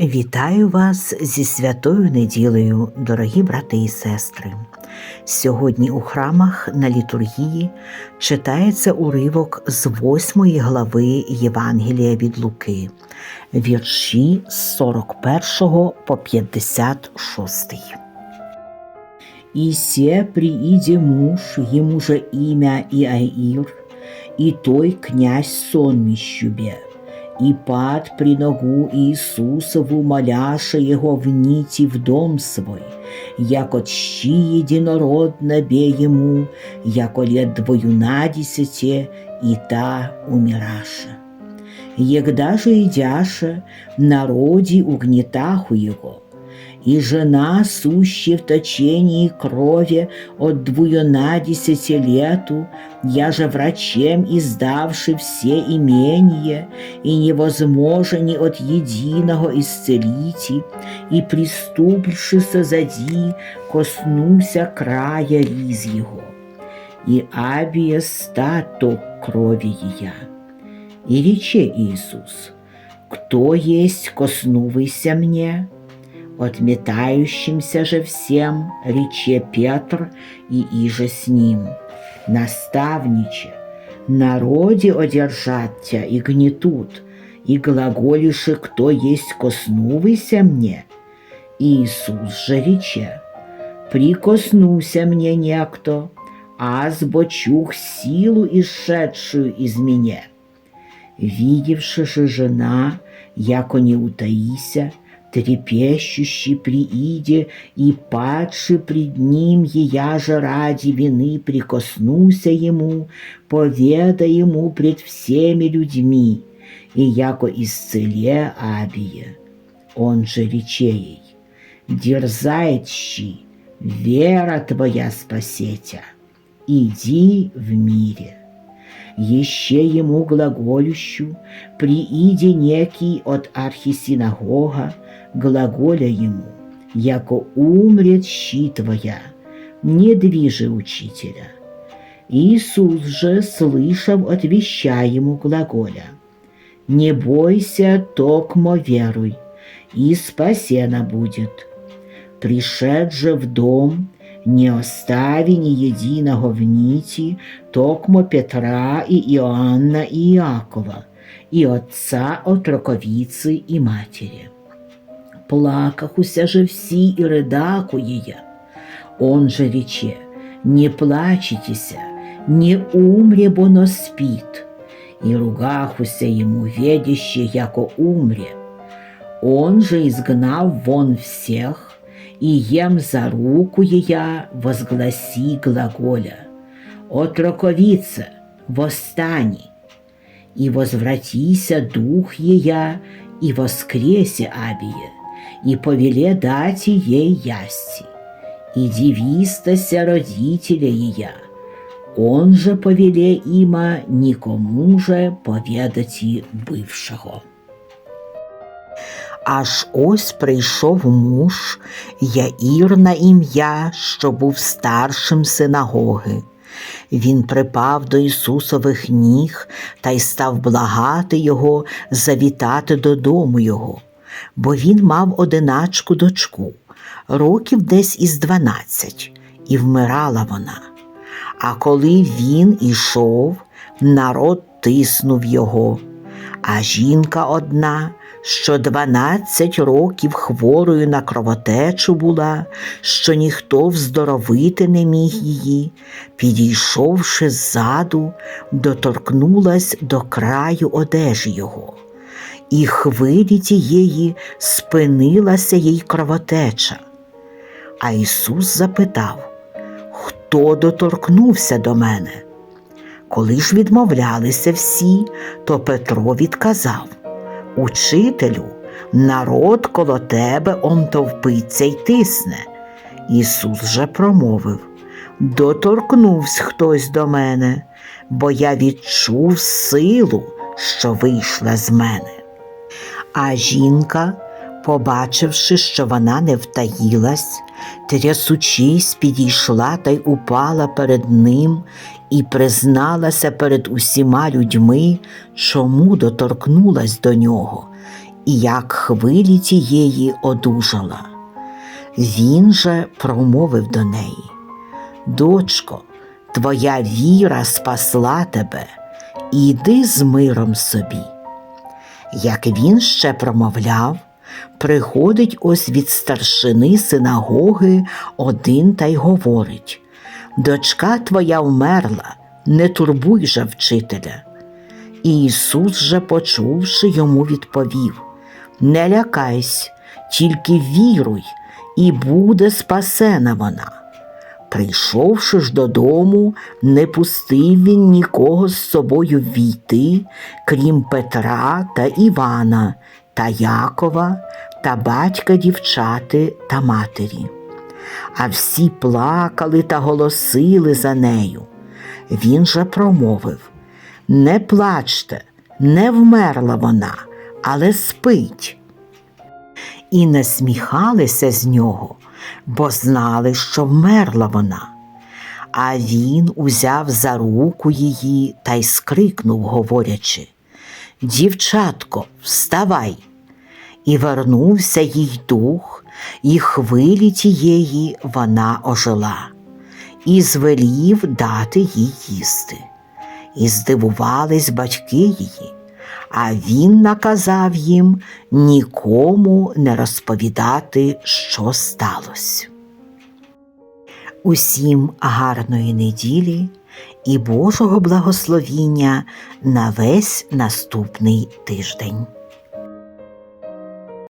Вітаю вас зі святою неділею, дорогі брати і сестри. Сьогодні у храмах на літургії читається уривок з 8 глави Євангелія від Луки, вірші з 41 по 56. И се прииде муж, ему же имя Иаир, и той князь сонмищубе, и пад при ногу Иисусову, моляша его вните в дом свой, яко щи единородно бе ему, яко лет двоюнадесяте, и та умираша. Егда же идяша, народи угнетаху его, и жена, сущая в точении крови от двуюнадесяти лету, я же врачем издавши все имения, и невозможно ни от единого исцелите, и приступивши созади, коснуся края риз его. И абия ста ток крови ея. И рече Иисус, кто есть коснувайся мне? Отметающимся же всем рече Петр и иже с ним. Наставниче, народе одержат тя и гнетут, и глаголиши, кто есть коснувайся мне. Иисус же рече, прикоснуся мне некто, аз бочух силу исшедшую из меня. Видевши же жена, яко не утаися, трепещущий прииде и падший пред ним, ея же ради вины прикоснулся ему, поведа ему пред всеми людьми, и яко исцеле Абия. Он же рече ей, дерзает щи, вера твоя спасетя, иди в мире. Еще ему глаголющу, прииде некий от архисинагога, глаголя ему, яко умрет щи твоя, не движи учителя. Иисус же, слышав, отвеща ему глаголя, «Не бойся, токмо веруй, и спасена будет». Пришед же в дом, не остави ни единого в нити, токмо Петра и Иоанна и Иакова, и отца отроковицы и матери. Плакахуся же всі і ридакує я. Он же рече, не плачетеся, не умре, бо но спит. И ругахуся ему, ведяще, яко умре. Он же изгнав вон всех, и ем за руку я возгласи глаголя. Отроковица, восстани, и возвратися дух ея, и воскресе Абия и повеле дати ей ясти, и дивистася родителя ее. Он же повеле има никому же поведати бывшего. Аж ось прийшов муж Яїр на ім'я, що був старшим синагоги. Він припав до Ісусових ніг та й став благати його завітати додому його, бо він мав одиначку дочку, років десь із дванадцять, і вмирала вона. А коли він ішов, народ тиснув його, а жінка одна, що дванадцять років хворою на кровотечу була, що ніхто вздоровити не міг її, підійшовши ззаду, доторкнулась до краю одежі його, і хвилі тієї спинилася їй кровотеча. А Ісус запитав, хто доторкнувся до мене? Коли ж відмовлялися всі, то Петро відказав Учителю, народ коло тебе онтовпиться й тисне. Ісус же промовив Доторкнувся хтось до мене, бо я відчув силу, що вийшла з мене. А жінка, побачивши, що вона не втаїлась, трясучись, підійшла та й упала перед ним і призналася перед усіма людьми, чому доторкнулась до нього, і як хвилі тієї одужала. Він же промовив до неї: Дочко, твоя віра спасла тебе, іди з миром собі. Як він ще промовляв, приходить ось від старшини синагоги один та й говорить: Дочка твоя вмерла, не турбуй же вчителя. І Ісус же, почувши, йому відповів: Не лякайся, тільки віруй, і буде спасена вона. Прийшовши ж додому, не пустив він нікого з собою війти, крім Петра та Івана та Якова та батька дівчати та матері. А всі плакали та голосили за нею. Він же промовив Не плачте, не вмерла вона, але спить. І насміхалися з нього, бо знали, що вмерла вона. А він узяв за руку її та й скрикнув, говорячи Дівчатко, вставай. І вернувся їй дух, і хвилі тієї вона ожила, і звелів дати їй їсти. І здивувались батьки її, а він наказав їм нікому не розповідати, що сталося. Усім гарної неділі і Божого благословіння на весь наступний тиждень.